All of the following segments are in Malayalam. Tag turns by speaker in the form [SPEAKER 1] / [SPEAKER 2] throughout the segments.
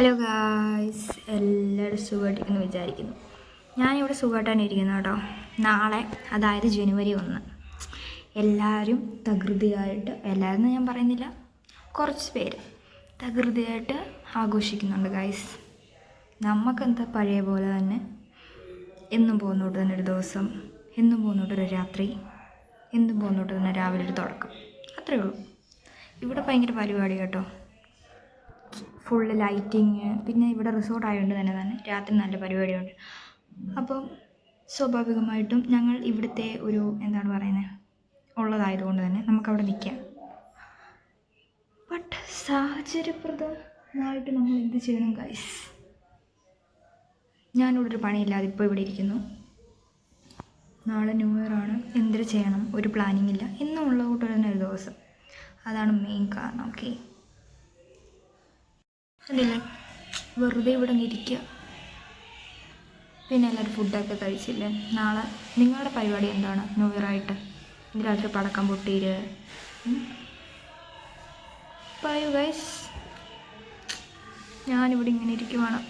[SPEAKER 1] ഹലോ ഗായ്സ് എല്ലാവരും സുഖമായിട്ടിരിക്കുന്നു വിചാരിക്കുന്നു. ഞാനിവിടെ സുഖമായിട്ടാണ് ഇരിക്കുന്നത് കേട്ടോ. നാളെ അതായത് ജനുവരി ഒന്ന്. എല്ലാവരും തകൃതിയായിട്ട് എല്ലാവരും ഞാൻ പറയുന്നില്ല കുറച്ച് പേര് തകൃതിയായിട്ട് ആഘോഷിക്കുന്നുണ്ട് ഗായ്സ് നമുക്കെന്താ പഴയ പോലെ തന്നെ എന്നും പോകുന്നോട്ട് തന്നെ ഒരു ദിവസം എന്നും പോകുന്നോട്ട് ഒരു രാത്രി എന്നും പോകുന്നോട്ട് തന്നെ രാവിലെ ഒരു തുടക്കം. അത്രയേ ഉള്ളൂ. ഇവിടെ ഭയങ്കര പരിപാടി കേട്ടോ. ഫുള്ള് ലൈറ്റിങ് പിന്നെ ഇവിടെ റിസോർട്ട് ആയതുകൊണ്ട് തന്നെ തന്നെ രാത്രി നല്ല പരിപാടിയുണ്ട്. അപ്പം സ്വാഭാവികമായിട്ടും ഞങ്ങൾ ഇവിടുത്തെ ഒരു എന്താണ് പറയുന്നത് ഉള്ളതായതുകൊണ്ട് തന്നെ നമുക്കവിടെ നിൽക്കാം ബട്ട് സാഹചര്യപ്രദമായിട്ട് നമ്മൾ എന്ത് ചെയ്യണം ഗൈസ് ഞാനിവിടെ ഒരു പണിയില്ലാതെ ഇപ്പോൾ ഇവിടെ ഇരിക്കുന്നു. നാളെ ന്യൂ ഇയർ ആണ്. എന്തിനു ചെയ്യണം? ഒരു പ്ലാനിങ് ഇല്ല. എന്നും ഉള്ള കൂട്ട് തന്നെ ഒരു ദിവസം. അതാണ് മെയിൻ കാരണം ഓക്കെ അല്ലല്ലേ വെറുതെ ഇവിടെ ഇരിക്കുക പിന്നെ എല്ലാവരും ഫുഡൊക്കെ കഴിച്ചില്ലേ? നാളെ നിങ്ങളുടെ പരിപാടി എന്താണ്? ന്യൂ ഇയർ ആയിട്ട് ഇന്ന് രാത്രി പടക്കം പൊട്ടിയിര്? പറയൂ ഗൈസ് ഞാനിവിടെ ഇങ്ങനെ ഇരിക്കുവാണ്.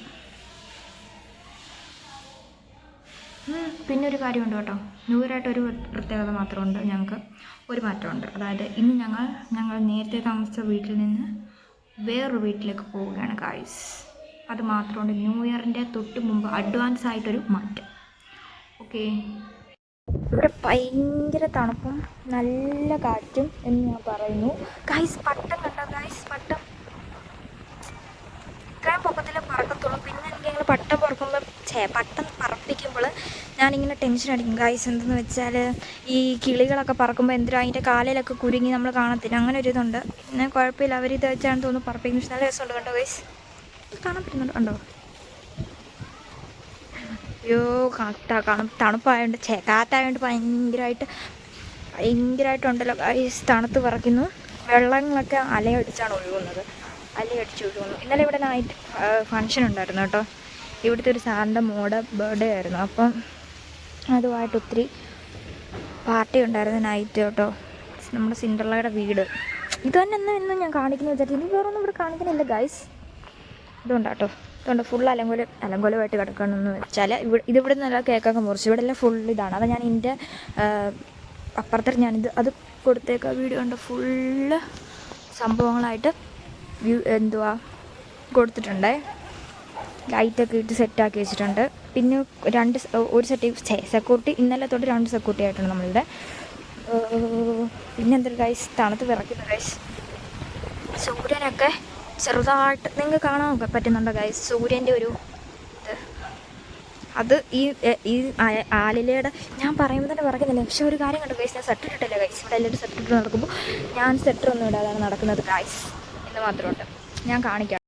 [SPEAKER 1] പിന്നെ ഒരു കാര്യമുണ്ട് കേട്ടോ. ന്യൂ ഇയറായിട്ട് ഒരു പ്രത്യേകത മാത്രമുണ്ട് ഞങ്ങൾക്ക്. ഒരു മാറ്റമുണ്ട്. അതായത് ഇന്ന് ഞങ്ങൾ ഞങ്ങൾ നേരത്തെ താമസിച്ച വീട്ടിൽ നിന്ന് വേറൊരു വീട്ടിലേക്ക് പോവുകയാണ് കാഴ്സ് അത് മാത്രമുണ്ട് ന്യൂ ഇയറിന്റെ തൊട്ട് മുമ്പ് അഡ്വാൻസ് ആയിട്ടൊരു മാറ്റം. ഓക്കെ ഇവിടെ ഭയങ്കര തണുപ്പും നല്ല കാറ്റും എന്ന് ഞാൻ പറയുന്നു. ഗൈസ് പട്ടം കണ്ടോ ഗൈസ് പട്ടം. ഇത്രയും പൊക്കത്തിൽ പറക്കത്തുള്ളൂ. പിന്നെ എനിക്ക് ഞങ്ങൾ പട്ടം പറക്കുമ്പോൾ ഛേ പട്ടം പറപ്പിക്കുമ്പോൾ ഞാനിങ്ങനെ ടെൻഷൻ അടിക്കും. ഗൈസ് എന്തെന്ന് വെച്ചാൽ ഈ കിളികളൊക്കെ പറക്കുമ്പോൾ എന്തിനാ അതിന്റെ കാലയിലൊക്കെ കുരുങ്ങി നമ്മൾ കാണത്തില്ല? അങ്ങനെ ഒരു ഇതുണ്ട്. പിന്നെ കുഴപ്പമില്ല. അവർ ഇത് വെച്ചാണ് തോന്നുന്നു പറപ്പിക്കുന്നു പക്ഷെ നല്ല രസമുണ്ട് കണ്ടോ ഗൈസ് കാണാൻ പറ്റുന്നുണ്ട്. ഉണ്ടോ അയ്യോ കാണും തണുപ്പായതുകൊണ്ട് ചേക്കാത്തായതുകൊണ്ട് ഭയങ്കരമായിട്ട് ഭയങ്കരമായിട്ടുണ്ടല്ലോ ഗൈസ് തണുത്ത് പറക്കുന്നു. വെള്ളങ്ങളൊക്കെ അലയടിച്ചാണ് ഒഴുകുന്നത്. അലയടിച്ച് ഒഴുകുന്നു. ഇന്നലെ ഇവിടെ നൈറ്റ് ഫങ്ഷൻ ഉണ്ടായിരുന്നു കേട്ടോ. ഇവിടുത്തെ ഒരു സാറിന്റെ മോടെ ബർത്ത്ഡേ ആയിരുന്നു. അപ്പം അതുമായിട്ട് ഒത്തിരി പാർട്ടി ഉണ്ടായിരുന്നു നൈറ്റ് കേട്ടോ. നമ്മുടെ സിൻഡർലയുടെ വീട്. ഇത് തന്നെ എന്നും ഇന്നും ഞാൻ കാണിക്കുന്നു വിചാരിച്ചു. ഇനി വേറൊന്നും ഇവിടെ കാണിക്കുന്നില്ല ഗൈസ് ഇതുകൊണ്ടാട്ടോ. ഇതുകൊണ്ട് ഫുൾ അലങ്കോല അലങ്കോലമായിട്ട് കിടക്കണമെന്ന് വെച്ചാൽ ഇവിടെ ഇതിവിടെ നല്ല കേക്കൊക്കെ മുറിച്ച്. ഇവിടെ എല്ലാം ഫുൾ ഇതാണ്. അത് ഞാൻ എന്റെ അപ്പുറത്തെ ഞാനിത് അത് കൊടുത്തേക്ക വീഡിയോ ഉണ്ട് ഫുള്ള് സംഭവങ്ങളായിട്ട് വ്യൂ എന്തുവാ കൊടുത്തിട്ടുണ്ടേ. ലൈറ്റൊക്കെ ഇട്ട് സെറ്റാക്കി വെച്ചിട്ടുണ്ട്. പിന്നെ രണ്ട് ഒരു സെറ്റ് സെക്യൂരിറ്റി ഇന്നലെ തൊട്ട് രണ്ട് സെക്യൂരിറ്റി ആയിട്ടാണ് നമ്മളിവിടെ. പിന്നെ എന്തൊരു ഗൈസ് തണുത്ത് വിറയ്ക്കുന്നു ഗൈസ് സൂര്യനൊക്കെ ചെറുതായിട്ട് നിങ്ങൾക്ക് കാണാൻ പറ്റുന്നുണ്ടോ ഗൈസ് സൂര്യന്റെ ഒരു ഇത്. അത് ഈ ഈ ആലിലയുടെ ഞാൻ പറയുമ്പോൾ തന്നെ പറയുന്നില്ല പക്ഷെ ഒരു കാര്യം കണ്ടു ഗൈസ് ഞാൻ സെറ്റർ ഇട്ടില്ല ഗൈസ് ഇവിടെ എല്ലാവരും സെറ്റർ ഇട്ട് നടക്കുമ്പോൾ ഞാൻ സെറ്റർ ഒന്നും ഇടാതാണ് നടക്കുന്നത് ഗൈസ് എന്ന് മാത്രമുണ്ട് ഞാൻ കാണിക്കാം.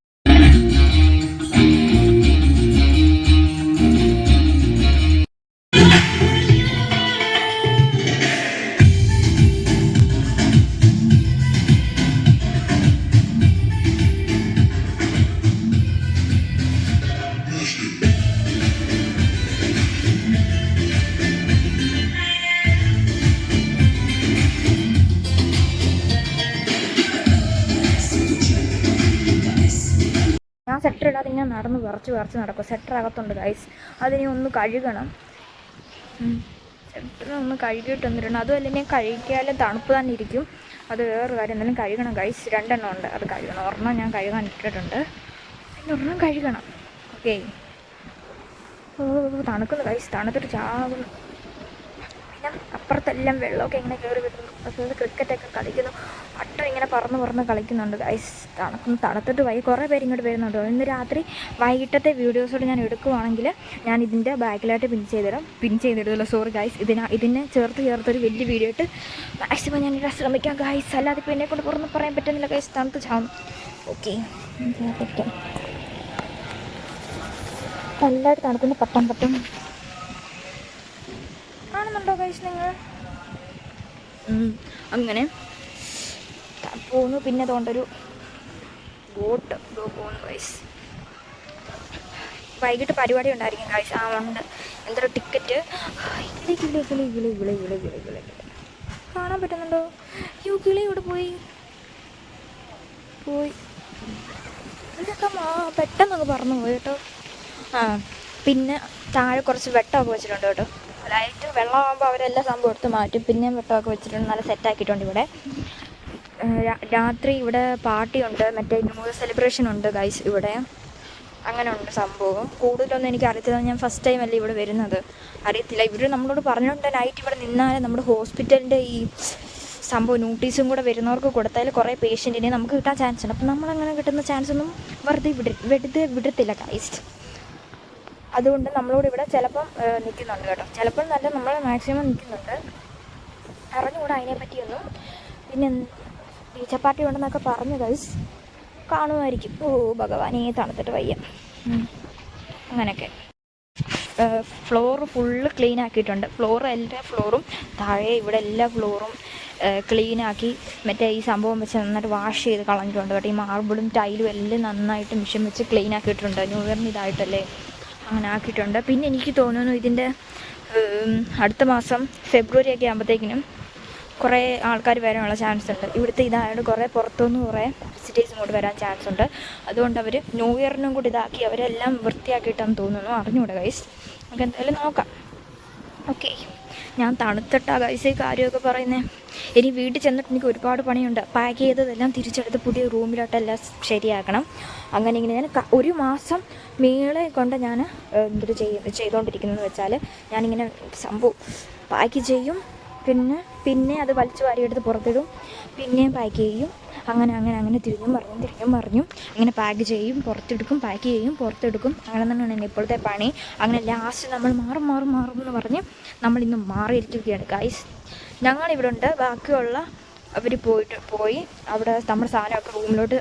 [SPEAKER 1] സെറ്റർ ഇടാതെ ഇങ്ങനെ നടന്ന് വിറച്ച് വിറച്ച് നടക്കും. സെറ്റർ അകത്തുണ്ട് ഗൈസ് അതിനെ ഒന്ന് കഴുകണം. സെറ്റർ ഒന്ന് കഴുകിയിട്ട് വന്നിട്ടുണ്ട് അതുമല്ല ഞാൻ കഴുകിയാലും തണുപ്പ് തന്നെ ഇരിക്കും. അത് വേറൊരു കാര്യം എന്തായാലും കഴുകണം ഗൈസ് രണ്ടെണ്ണം ഉണ്ട്. അത് കഴുകണം. ഒരെണ്ണം ഞാൻ കഴുകാൻ ഇട്ടിട്ടുണ്ട്. പിന്നെ ഒരെണ്ണം കഴുകണം. ഓക്കെ തണുക്കുന്നു ഗൈസ് തണുത്തിട്ട് ചാകുന്നു പിന്നെ അപ്പുറത്തെല്ലാം വെള്ളമൊക്കെ ഇങ്ങനെ കയറി വിടുന്നു. ക്രിക്കറ്റൊക്കെ കളിക്കുന്നു. പട്ടം ഇങ്ങനെ പറന്ന് പറന്ന് കളിക്കുന്നുണ്ട്. ഐസ് തണുക്കുന്നു തണുത്തിട്ട് വൈകി കുറേ പേര് ഇങ്ങോട്ട് വരുന്നുണ്ട്. ഇന്ന് രാത്രി വൈകിട്ടത്തെ വീഡിയോസോട് ഞാൻ എടുക്കുവാണെങ്കിൽ ഞാൻ ഇതിന്റെ ബാക്കിലായിട്ട് പിൻ ചെയ്തിടാം പിൻ ചെയ്തിടുന്നില്ല സോറി ഗൈസ് ഇതിന ഇതിനെ ചേർത്ത് ചേർത്തൊരു വലിയ വീഡിയോ ഇട്ട് മാക്സിമം ഞാൻ ശ്രമിക്കാം ഗൈസ് അല്ലാതെ ഇപ്പോൾ എന്നെ കൊണ്ട് പുറന്ന് പറയാൻ പറ്റുന്നില്ല ഗൈസ് തണുത്ത് ചാവും. ഓക്കെ എല്ലാവരും തണുക്കുന്ന പട്ടം പട്ടം കാണുന്നുണ്ടോ ഗൈസ് നിങ്ങൾ? അങ്ങനെ. പോന്നു. പിന്നെ അതുകൊണ്ടൊരു ബോട്ട് പോകുന്നു ഗൈസ്. വൈകിട്ട് പരിപാടി ഉണ്ടായിരിക്കും ഗൈസ്. ആ ഉണ്ട്. എന്തൊരു ടിക്കറ്റ് കിളി കിളി കിളി കിളി കിളി കിളി കിളി കിളി കാണാൻ പറ്റുന്നുണ്ടോ? യു കിളി ഇവിടെ പോയി? പോയി. ഇതൊക്കെ പെട്ടെന്നൊന്ന് പറഞ്ഞു പോയി കേട്ടോ. ആ പിന്നെ താഴെ കുറച്ച് വെട്ടമൊക്കെ വെച്ചിട്ടുണ്ട് കേട്ടോ. ലൈറ്റ് വെള്ളമാകുമ്പോൾ അവരെല്ലാം സംഭവം എടുത്ത് മാറ്റും. പിന്നെയും വെട്ടമൊക്കെ വെച്ചിട്ടുണ്ട്. നല്ല സെറ്റാക്കിയിട്ടുണ്ട് ഇവിടെ. രാത്രി ഇവിടെ പാർട്ടിയുണ്ട് മറ്റേ ന്യൂ സെലിബ്രേഷൻ ഉണ്ട് ഗൈസ് ഇവിടെ. അങ്ങനെ ഉണ്ട് സംഭവം. കൂടുതലൊന്നും എനിക്ക് അറിയത്തില്ല. ഞാൻ ഫസ്റ്റ് ടൈം അല്ലേ ഇവിടെ വരുന്നത്. അറിയത്തില്ല. ഇവർ നമ്മളോട് പറഞ്ഞുകൊണ്ട് നൈറ്റ് ഇവിടെ നിന്നാൽ നമ്മുടെ ഹോസ്പിറ്റലിന്റെ ഈ സംഭവം നോട്ടീസും കൂടെ വരുന്നവർക്ക് കൊടുത്താൽ കുറേ പേഷ്യന്റിനെ നമുക്ക് കിട്ടാൻ ചാൻസ് ഉണ്ട്. അപ്പം നമ്മളങ്ങനെ കിട്ടുന്ന ചാൻസ് ഒന്നും വെറുതെ വിട വെറുതെ വിടത്തില്ല ഗൈസ് അതുകൊണ്ട് നമ്മളോട് ഇവിടെ ചിലപ്പം നിൽക്കുന്നുണ്ട് കേട്ടോ. ചിലപ്പം നല്ല നമ്മൾ മാക്സിമം നിൽക്കുന്നുണ്ട് അറിഞ്ഞുകൂടാ അതിനെ പറ്റിയൊന്നും പിന്നെ ടീച്ചർ പാർട്ടി ഉണ്ടെന്നൊക്കെ പറഞ്ഞു ഗൈസ് കാണുമായിരിക്കും. ഓ ഭഗവാനേ തണുത്തിട്ട് വയ്യ. അങ്ങനെയൊക്കെ. ഫ്ലോർ ഫുള്ള് ക്ലീൻ ആക്കിയിട്ടുണ്ട്. ഫ്ലോർ എല്ലാ ഫ്ലോറും താഴെ ഇവിടെ എല്ലാ ഫ്ലോറും ക്ലീൻ ആക്കി മറ്റേ ഈ സംഭവം വെച്ച് നന്നായിട്ട് വാഷ് ചെയ്ത് കളഞ്ഞിട്ടുണ്ട് കേട്ടോ. ഈ മാർബിളും ടൈലും എല്ലാം നന്നായിട്ട് മിഷൻ വെച്ച് ക്ലീൻ ആക്കിയിട്ടുണ്ട്. ന്യൂ ഇയറിന് ഇതായിട്ടല്ലേ? അങ്ങനെ ആക്കിയിട്ടുണ്ട് പിന്നെ എനിക്ക് തോന്നുന്നു ഇതിന്റെ അടുത്ത മാസം ഫെബ്രുവരി ഒക്കെ ആകുമ്പോഴത്തേക്കിനും കുറേ ആൾക്കാർ വരാനുള്ള ചാൻസ് ഉണ്ട് ഇവിടുത്തെ ഇതായതുകൊണ്ട് കുറേ പുറത്തുനിന്ന് കുറേ വിസിറ്റേഴ്സ് ഇങ്ങോട്ട് വരാൻ ചാൻസ് ഉണ്ട് അതുകൊണ്ട് അവർ ന്യൂ ഇയറിനും കൂടി ഇതാക്കി അവരെല്ലാം വൃത്തിയാക്കിയിട്ടാന്ന് തോന്നുന്നു. അറിഞ്ഞുകൂടെ ഗൈസ് നമുക്ക് എന്തായാലും നോക്കാം. ഓക്കെ ഞാൻ തണുത്തിട്ടാ ഗൈസ് ഈ കാര്യമൊക്കെ പറയുന്നത് ഇനി വീട്ടിൽ ചെന്നിട്ട് എനിക്ക് ഒരുപാട് പണിയുണ്ട്. പാക്ക് ചെയ്തതെല്ലാം തിരിച്ചെടുത്ത് പുതിയ റൂമിലോട്ട് റൂമിലോട്ടെല്ലാം ശരിയാക്കണം. അങ്ങനെ ഇങ്ങനെ ഞാൻ ഒരു മാസം മേളെ കൊണ്ട് ഞാൻ എന്തൊരു ചെയ്യ ചെയ്തുകൊണ്ടിരിക്കുന്നതെന്ന് വെച്ചാൽ ഞാനിങ്ങനെ സംഭവം പാക്ക് ചെയ്യും. പിന്നെ പിന്നെ അത് വലിച്ചു വാരിയെടുത്ത് പുറത്തിടും. പിന്നെയും പാക്ക് ചെയ്യും. അങ്ങനെ അങ്ങനെ അങ്ങനെ തിരിഞ്ഞും മറിഞ്ഞും തിരിഞ്ഞും മറിഞ്ഞും അങ്ങനെ പാക്ക് ചെയ്യും പുറത്തെടുക്കും പാക്ക് ചെയ്യും പുറത്തെടുക്കും. അങ്ങനെ തന്നെയാണ് എന്റെ ഇപ്പോഴത്തെ പണി. അങ്ങനെ ലാസ്റ്റ് നമ്മൾ മാറും മാറും മാറും എന്ന് പറഞ്ഞ് നമ്മളിന്ന് മാറിയിരിക്കുകയാണ്. ഗൈസ് ഞങ്ങളിവിടെ ഉണ്ട്. ബാക്കിയുള്ള അവർ പോയിട്ട് പോയി. അവിടെ നമ്മുടെ സാധനമൊക്കെ റൂമിലോട്ട്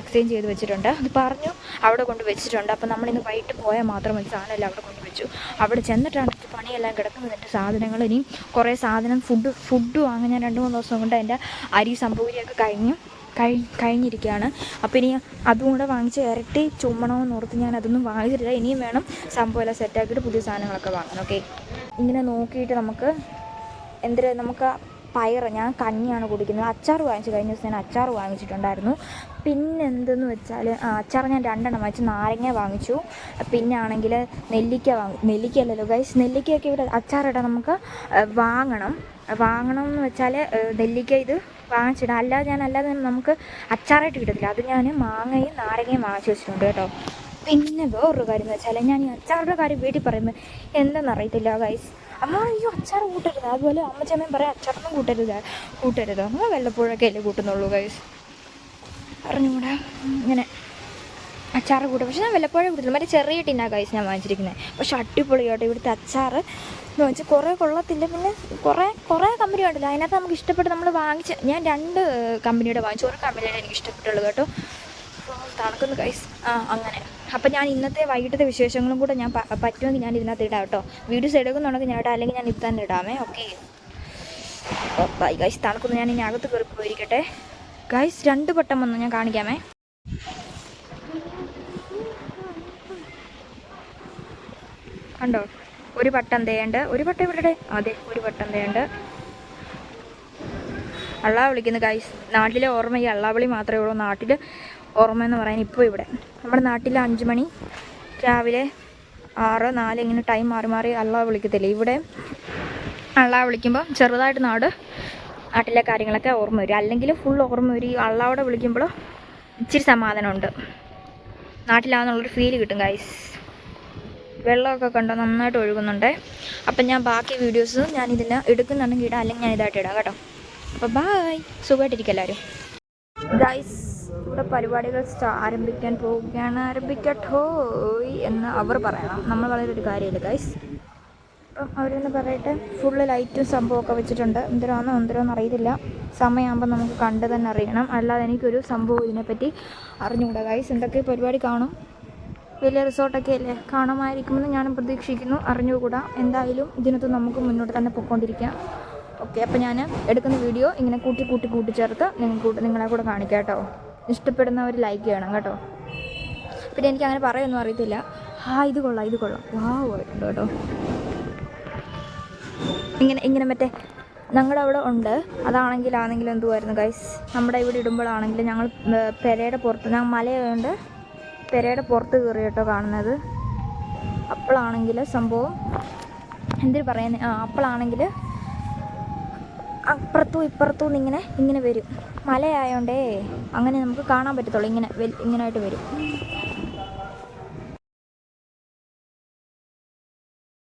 [SPEAKER 1] എക്സ്ചേഞ്ച് ചെയ്ത് വെച്ചിട്ടുണ്ട്. അത് പറഞ്ഞു അവിടെ കൊണ്ട് വെച്ചിട്ടുണ്ട്. അപ്പോൾ നമ്മളിന്ന് വൈകിട്ട് പോയാൽ മാത്രം മതി. സാധനമെല്ലാം അവിടെ കൊണ്ട് വെച്ചു. അവിടെ ചെന്നിട്ടാണ് പണിയെല്ലാം കിടക്കുന്നത്. എന്റെ സാധനങ്ങൾ ഇനി കുറേ സാധനം ഫുഡ് ഫുഡ് വാങ്ങാൻ ഞാൻ രണ്ട് മൂന്ന് ദിവസം കൊണ്ട് എന്റെ അരി സംഭൂരിയൊക്കെ കഴിഞ്ഞു. കഴി കഴിഞ്ഞിരിക്കുകയാണ്. അപ്പോൾ ഇനി അതും കൂടെ വാങ്ങിച്ച് ഇരട്ടി ചുമ്മണമെന്ന് ഓർത്ത് ഞാൻ അതൊന്നും വാങ്ങിച്ചിട്ടില്ല. ഇനിയും വേണം സംഭവം എല്ലാം സെറ്റാക്കിയിട്ട് പുതിയ സാധനങ്ങളൊക്കെ വാങ്ങാൻ. ഓക്കെ ഇങ്ങനെ നോക്കിയിട്ട് നമുക്ക് എന്തിനാ നമുക്ക് പയറ് ഞാൻ കഞ്ഞിയാണ് കുടിക്കുന്നത്. അച്ചാർ വാങ്ങിച്ചു കഴിഞ്ഞ ദിവസം ഞാൻ അച്ചാർ വാങ്ങിച്ചിട്ടുണ്ടായിരുന്നു. പിന്നെ എന്തെന്ന് വെച്ചാൽ അച്ചാർ ഞാൻ രണ്ടെണ്ണം വാങ്ങിച്ചു. നാരങ്ങ വാങ്ങിച്ചു. പിന്നെ ആണെങ്കിൽ നെല്ലിക്ക വാങ്ങി നെല്ലിക്ക അല്ലല്ലോ ഗൈസ് നെല്ലിക്കയൊക്കെ ഇവിടെ അച്ചാറിടാൻ നമുക്ക് വാങ്ങണം. വാങ്ങണം എന്ന് വെച്ചാൽ നെല്ലിക്ക ഇത് വാങ്ങിച്ചിടാം. അല്ലാതെ ഞാൻ അല്ലാതെ നമുക്ക് അച്ചാറായിട്ട് കിട്ടത്തില്ല. അത് ഞാൻ മാങ്ങയും നാരങ്ങയും വാങ്ങിച്ചു വെച്ചിട്ടുണ്ട് കേട്ടോ. പിന്നെ വേറൊരു കാര്യം എന്ന് വെച്ചാൽ ഞാൻ ഈ അച്ചാറുടെ കാര്യം വീട്ടിൽ പറയുമ്പോൾ എന്തെന്ന് അറിയത്തില്ല ഗൈസ് അമ്മ അയ്യോ അച്ചാർ കൂട്ടരുത്. അതുപോലെ അമ്മച്ചമ്മയും പറയാം അച്ചാറൊന്നും കൂട്ടരുത് കൂട്ടരുത്. അമ്മ വല്ലപ്പോഴൊക്കെ അല്ലേ കൂട്ടുന്നുള്ളൂ ഗൈസ് പറഞ്ഞുകൂടാ? ഇങ്ങനെ. അച്ചാർ കൂട്ടും. പക്ഷേ ഞാൻ വല്ലപ്പോഴേ കൂട്ടില്ല. മറ്റേ ചെറിയ ടിന്നാ ഗൈസ് ഞാൻ വാങ്ങിച്ചിരിക്കുന്നത് പക്ഷെ അടിപൊളിയായിട്ട് ഇവിടുത്തെ അച്ചാർ എന്ന് വെച്ചാൽ കുറേ കൊള്ളത്തില്ല. പിന്നെ കുറേ കുറേ കമ്പനി ഉണ്ടല്ലോ. അതിനകത്ത് നമുക്ക് ഇഷ്ടപ്പെട്ട് നമ്മൾ വാങ്ങിച്ച് ഞാൻ രണ്ട് കമ്പനിയുടെ വാങ്ങിച്ചു. ഒരു കമ്പനിയുടെ എനിക്ക് ഇഷ്ടപ്പെട്ടുള്ളൂ കേട്ടോ. തണുക്കുന്നു കൈസ് ആ അങ്ങനെ. അപ്പം ഞാൻ ഇന്നത്തെ വൈകിട്ടത്തെ വിശേഷങ്ങളും കൂടെ ഞാൻ പറ്റുമെങ്കിൽ ഞാൻ ഇതിനകത്ത് ഇടാം കേട്ടോ. വീഡിയോസ് എടുക്കുന്നുണ്ടെങ്കിൽ ഞാൻ ഇടാം. അല്ലെങ്കിൽ ഞാൻ ഇത് തന്നെ ഇടാമേ. ഓക്കെ ബൈ ഗൈസ് തണുക്കുന്നു. ഞാൻ ഇനി അകത്ത് കയറി പോയിരിക്കട്ടെ. ഗൈസ് രണ്ട് വട്ടം വന്നു ഞാൻ കാണിക്കാമേ. കണ്ടോ? ഒരു പട്ടം തേണ്ട് ഒരു പട്ടം ഇവിടെ അതെ ഒരു പട്ടം തേണ്ട് അള്ളാ വിളിക്കുന്നു ഗൈസ് നാട്ടിലെ ഓർമ്മ ഈ അള്ളാവിളി മാത്രമേ ഉള്ളൂ. നാട്ടിൽ ഓർമ്മ എന്ന് പറയാൻ ഇപ്പോൾ ഇവിടെ. നമ്മുടെ നാട്ടിലെ അഞ്ച് മണി രാവിലെ ആറ് നാല് ഇങ്ങനെ ടൈം മാറി മാറി അള്ളാ വിളിക്കത്തില്ല? ഇവിടെ അള്ളാ വിളിക്കുമ്പോൾ ചെറുതായിട്ട് നാട് നാട്ടിലെ കാര്യങ്ങളൊക്കെ ഓർമ്മ വരും. അല്ലെങ്കിൽ ഫുൾ ഓർമ്മ വരും. ഈ അള്ളാവിടെ വിളിക്കുമ്പോൾ ഇച്ചിരി സമാധാനമുണ്ട്. നാട്ടിലാണെന്നുള്ളൊരു ഫീൽ കിട്ടും ഗൈസ് വെള്ളമൊക്കെ കണ്ടോ? നന്നായിട്ട് ഒഴുകുന്നുണ്ടേ. അപ്പം ഞാൻ ബാക്കി വീഡിയോസ് ഞാൻ ഇതിന് എടുക്കുന്നുണ്ടെങ്കിൽ ഇടാം. അല്ലെങ്കിൽ ഞാൻ ഇതായിട്ട് ഇടാം കേട്ടോ. അപ്പോൾ ബായ് സുഖമായിട്ടിരിക്കും എല്ലാവരും. ഗൈസ് ഇവിടെ പരിപാടികൾ ആരംഭിക്കാൻ പോവുകയാണ്. ആരംഭിക്കട്ടോ എന്ന് അവർ പറയണം. നമ്മൾ വളരെ ഒരു കാര്യമില്ല ഗൈസ് അപ്പം അവരെന്ന് പറയട്ടെ. ഫുള്ള് ലൈറ്റും സംഭവമൊക്കെ വെച്ചിട്ടുണ്ട്. എന്തരാന്നോ എന്തരോന്ന് അറിയത്തില്ല. സമയമാകുമ്പോൾ നമുക്ക് കണ്ട് തന്നെ അറിയണം. അല്ലാതെ എനിക്കൊരു സംഭവം ഇതിനെപ്പറ്റി അറിഞ്ഞുകൂടാ ഗൈസ് എന്തൊക്കെ പരിപാടി കാണും? വലിയ റിസോർട്ടൊക്കെ അല്ലേ? കാണുമായിരിക്കുമെന്ന് ഞാനും പ്രതീക്ഷിക്കുന്നു. അറിഞ്ഞുകൂടാ. എന്തായാലും ഇതിനകത്ത് നമുക്ക് മുന്നോട്ട് തന്നെ പൊയ്ക്കൊണ്ടിരിക്കാം. ഓക്കെ അപ്പോൾ ഞാൻ എടുക്കുന്ന വീഡിയോ ഇങ്ങനെ കൂട്ടി കൂട്ടി കൂട്ടി ചേർത്ത് നിങ്ങൾക്ക് നിങ്ങളെ കൂടെ കാണിക്കാം കേട്ടോ. ഇഷ്ടപ്പെടുന്നവർ ലൈക്ക് ചെയ്യണം കേട്ടോ. പിന്നെ എനിക്ക് അങ്ങനെ പറയൊന്നും അറിയത്തില്ല. ആ ഇത് കൊള്ളാം ഇത് കൊള്ളാം. വാ പോയിട്ടുണ്ട് കേട്ടോ. ഇങ്ങനെ ഇങ്ങനെ മറ്റേ ഞങ്ങളുടെ അവിടെ ഉണ്ട്. അതാണെങ്കിൽ ആണെങ്കിലും എന്തുമായിരുന്നു ഗൈസ് നമ്മുടെ ഇവിടെ ഇടുമ്പോഴാണെങ്കിലും ഞങ്ങൾ പെരയുടെ പുറത്ത് ഞങ്ങൾ മലയുണ്ട് പെരയുടെ പുറത്ത് കയറി കേട്ടോ കാണുന്നത്. അപ്പോഴാണെങ്കിൽ സംഭവം എന്തിനു പറയുന്നത് ആ അപ്പോഴാണെങ്കിൽ അപ്പുറത്തും ഇപ്പുറത്തും നിന്ന് ഇങ്ങനെ ഇങ്ങനെ വരും. മലയായോണ്ടേ അങ്ങനെ നമുക്ക് കാണാൻ പറ്റത്തുള്ളൂ. ഇങ്ങനെ ഇങ്ങനായിട്ട് വരും.